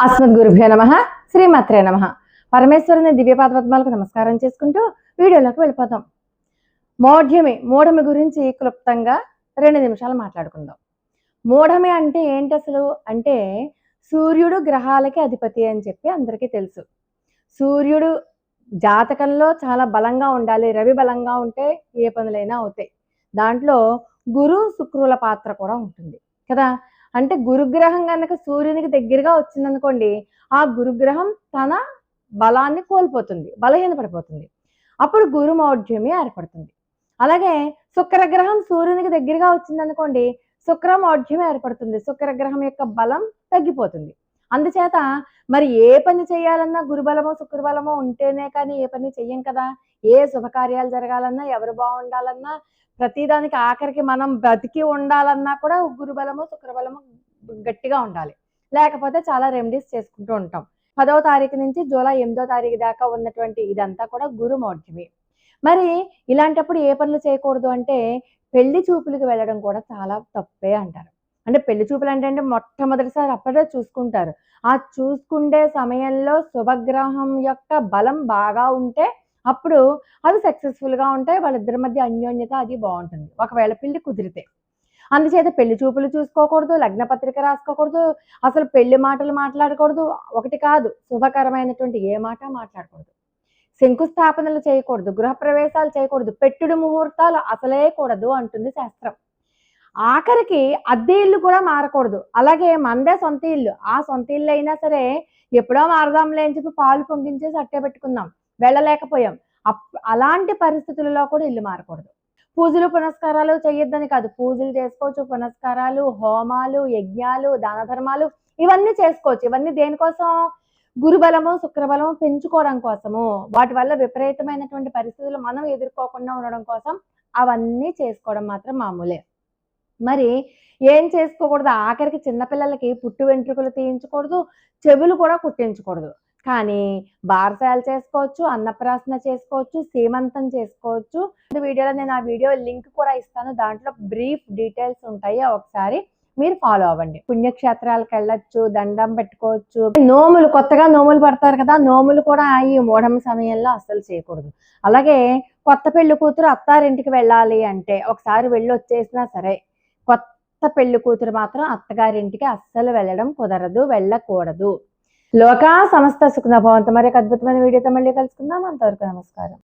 అస్మద్ గురుభ్యో నమ శ్రీమాత్రే నమ. పరమేశ్వరుని దివ్యపాద పద్మాలకు నమస్కారం చేసుకుంటూ వీడియోలోకి వెళ్ళిపోతాం మౌఢ్యమి మూఢమి గురించి క్లుప్తంగా రెండు నిమిషాలు మాట్లాడుకుందాం. మూఢమి అంటే ఏంటి అసలు? అంటే సూర్యుడు గ్రహాలకి అధిపతి అని చెప్పి అందరికీ తెలుసు. సూర్యుడు జాతకంలో చాలా బలంగా ఉండాలి రవి బలంగా ఉంటే ఏ పనులైనా అవుతాయి. దాంట్లో గురు శుక్రుల పాత్ర కూడా ఉంటుంది. కదా? అంటే గురుగ్రహం కనుక సూర్యునికి దగ్గరగా వచ్చిందనుకోండి ఆ గురుగ్రహం తన బలాన్ని కోల్పోతుంది బలహీన పడిపోతుంది అప్పుడు గురుమౌఢ్యమి ఏర్పడుతుంది. అలాగే శుక్రగ్రహం సూర్యునికి దగ్గరగా వచ్చిందనుకోండి శుక్రమౌఢ్యం ఏర్పడుతుంది. శుక్రగ్రహం యొక్క బలం తగ్గిపోతుంది. అందుచేత మరి ఏ పని చేయాలన్నా గురుబలమో శుక్రబలమో ఉంటేనే కానీ ఏ పని చెయ్యం కదా. ఏ శుభకార్యాలు జరగాలన్నా ఎవరు బాగుండాలన్నా ప్రతిదానికి ఆఖరికి మనం బతికి ఉండాలన్నా కూడా గురుబలము శుక్రబలము గట్టిగా ఉండాలి. లేకపోతే చాలా రెమెడీస్ చేసుకుంటూ ఉంటాం. పదవ తారీఖు నుంచి జూలై ఎనిమిదో తారీఖు దాకా ఉన్నటువంటి ఇదంతా కూడా గురు మౌఢ్యమి. మరి ఇలాంటప్పుడు ఏ పనులు చేయకూడదు అంటే పెళ్ళి చూపులకు వెళ్ళడం కూడా చాలా తప్పే అంటారు. అంటే పెళ్ళి చూపులు అంటే మొట్టమొదటిసారి అప్పుడే చూసుకుంటారు. ఆ చూసుకుండే సమయంలో శుభగ్రహం యొక్క బలం బాగా ఉంటే అప్పుడు అవి సక్సెస్ఫుల్గా ఉంటాయి వాళ్ళిద్దరి మధ్య అన్యోన్యత అది బాగుంటుంది. ఒకవేళ పెళ్ళి కుదిరితే. అందుచేత పెళ్ళి చూపులు చూసుకోకూడదు లగ్న పత్రిక రాసుకోకూడదు అసలు పెళ్ళి మాటలు మాట్లాడకూడదు ఒకటి కాదు శుభకరమైనటువంటి ఏ మాట మాట్లాడకూడదు. శంకుస్థాపనలు చేయకూడదు గృహప్రవేశాలు చేయకూడదు పెట్టుడు ముహూర్తాలు అసలే కూడదు అంటుంది శాస్త్రం. ఆఖరికి అద్దె ఇల్లు కూడా మారకూడదు. అలాగే మందే సొంత ఇల్లు. ఆ సొంత ఇల్లు అయినా సరే ఎప్పుడో మారదాంలే అని చెప్పి పాలు పొంగించేసి అట్టే పెట్టుకుందాం. వెళ్ళలేకపోయాం. అప్- అలాంటి పరిస్థితులలో కూడా ఇల్లు మారకూడదు. పూజలు పునస్కారాలు చేయొద్దని కాదు. పూజలు చేసుకోవచ్చు. పునస్కారాలు హోమాలు యజ్ఞాలు దాన ధర్మాలు ఇవన్నీ చేసుకోవచ్చు. ఇవన్నీ దేనికోసం? గురుబలము శుక్రబలము పెంచుకోవడం కోసము. వాటి వల్ల విపరీతమైనటువంటి పరిస్థితులు మనం ఎదుర్కోకుండా ఉండడం కోసం అవన్నీ చేసుకోవడం మాత్రం మామూలే. మరి ఏం చేసుకోకూడదు? ఆఖరికి చిన్నపిల్లలకి పుట్టు వెంట్రుకలు తీయించకూడదు చెవులు కూడా కుట్టించకూడదు. కానీ బారసాలు చేసుకోవచ్చు అన్నప్రాసన చేసుకోవచ్చు సీమంతం చేసుకోవచ్చు. వీడియోలో నేను ఆ వీడియో లింక్ కూడా ఇస్తాను. దాంట్లో బ్రీఫ్ డీటెయిల్స్ ఉంటాయి. ఒకసారి మీరు ఫాలో అవ్వండి. పుణ్యక్షేత్రాలకు వెళ్ళొచ్చు దండం పెట్టుకోవచ్చు. నోములు కొత్తగా నోములు పడతారు కదా నోములు కూడా ఈ మూఢమ సమయంలో అస్సలు చేయకూడదు. అలాగే కొత్త పెళ్ళి కూతురు అత్తారింటికి వెళ్ళాలి అంటే ఒకసారి వెళ్ళి వచ్చేసినా సరే కొత్త పెళ్ళి కూతురు మాత్రం అత్తగారింటికి అస్సలు వెళ్ళడం కుదరదు వెళ్ళకూడదు. లోకా సమస్త సుఖన భవంతు మరి అద్భుతమైన వీడియోతో మళ్ళీ కలుసుకుందాం. అంతవరకు నమస్కారం.